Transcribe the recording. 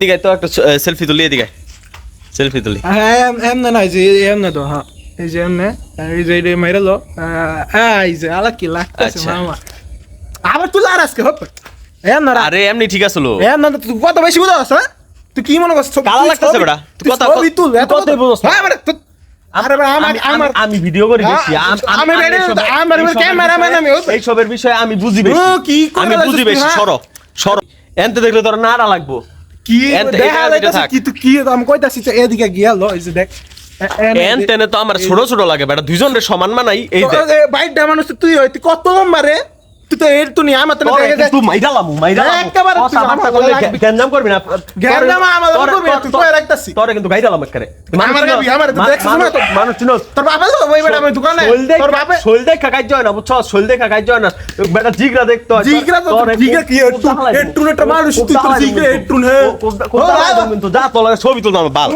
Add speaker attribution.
Speaker 1: এদিকে তো একটা সেলফি তুলি এদিকে। সেলফি তুলি।
Speaker 2: হ্যাঁ এমনে না এই যে এমনে তো হ্যাঁ। এই যে এমনে। এই যে এই যে আলা কি লাগতেছে
Speaker 1: আচ্ছা।
Speaker 2: মামা। আবার তুই আর আজকে হপ। এমনে রা
Speaker 1: আরে এমনি ঠিক আছে লো।
Speaker 2: এমনে তো তুই কত বেশি বুঝাস হ্যাঁ? তুই কি মনে করছিস
Speaker 1: কালা লাগতেছে বেটা। তুই
Speaker 2: তুই
Speaker 1: কথা-
Speaker 2: ছবি তুল এত
Speaker 1: না।
Speaker 2: হ্যাঁ মানে তুই আমার
Speaker 1: আমি- আমি- ভিডিও করি বেশি
Speaker 2: হ্যাঁ,
Speaker 1: বুঝি বেশি। আমি বুঝি
Speaker 2: তুই, হ্যাঁ?
Speaker 1: সরো। সরো। এনতে দেখলে তোর নাড়া লাগবো।
Speaker 2: কি দেখা কি তুই কি আমি কইতাছি যে এদিকে গিয়া লো এই যে দেখ। এন
Speaker 1: তেনে তো আমার ছোট ছোট লাগে বেটা দুইজন রে সমান মানাই এই
Speaker 2: তো,
Speaker 1: দেখ
Speaker 2: এ, বাইরটা মানুষ তুই হয় তুই কত লম্বা রে তুই তো এর তো নিয়ে আমার তো
Speaker 1: তোরে
Speaker 2: দেখে দেখ
Speaker 1: কিন্তু মাইরালামু মাইরালামু
Speaker 2: একেবারে তুই
Speaker 1: কথাবার্তা
Speaker 2: আমার
Speaker 1: কইলে
Speaker 2: লাগবি।
Speaker 1: গে- গ্যাঞ্জাম করবি না
Speaker 2: গ্যাঞ্জাম আমার
Speaker 1: তোরে-
Speaker 2: করবি না, তুই
Speaker 1: তোরে-
Speaker 2: কয়ে রাখতাছি।
Speaker 1: তোরে কিন্তু গাইরালাম একবারে মানুষ
Speaker 2: আমার
Speaker 1: চিনস?
Speaker 2: গাবি, আমার তো
Speaker 1: মা-
Speaker 2: দেখছিস না
Speaker 1: মানুষ-
Speaker 2: তো?
Speaker 1: মানুষ চিনস?
Speaker 2: তোর বাপে তো ওই বেটা আমি দোকানে তোর বাপে
Speaker 1: শৈল দেখা কাজ হয় না বুঝছ শৈল দেখা কাজ হয় না বেটা জিগরা দেখতে
Speaker 2: জিগরা তো জিগরা কি একটু একটু একটা মানুষ তুই তো জিগরা একটু হে
Speaker 1: খুব- খুব- খুব দাহালাই দেবো কিন্তু যা তোর লাগে ছবি তুলতাম বাল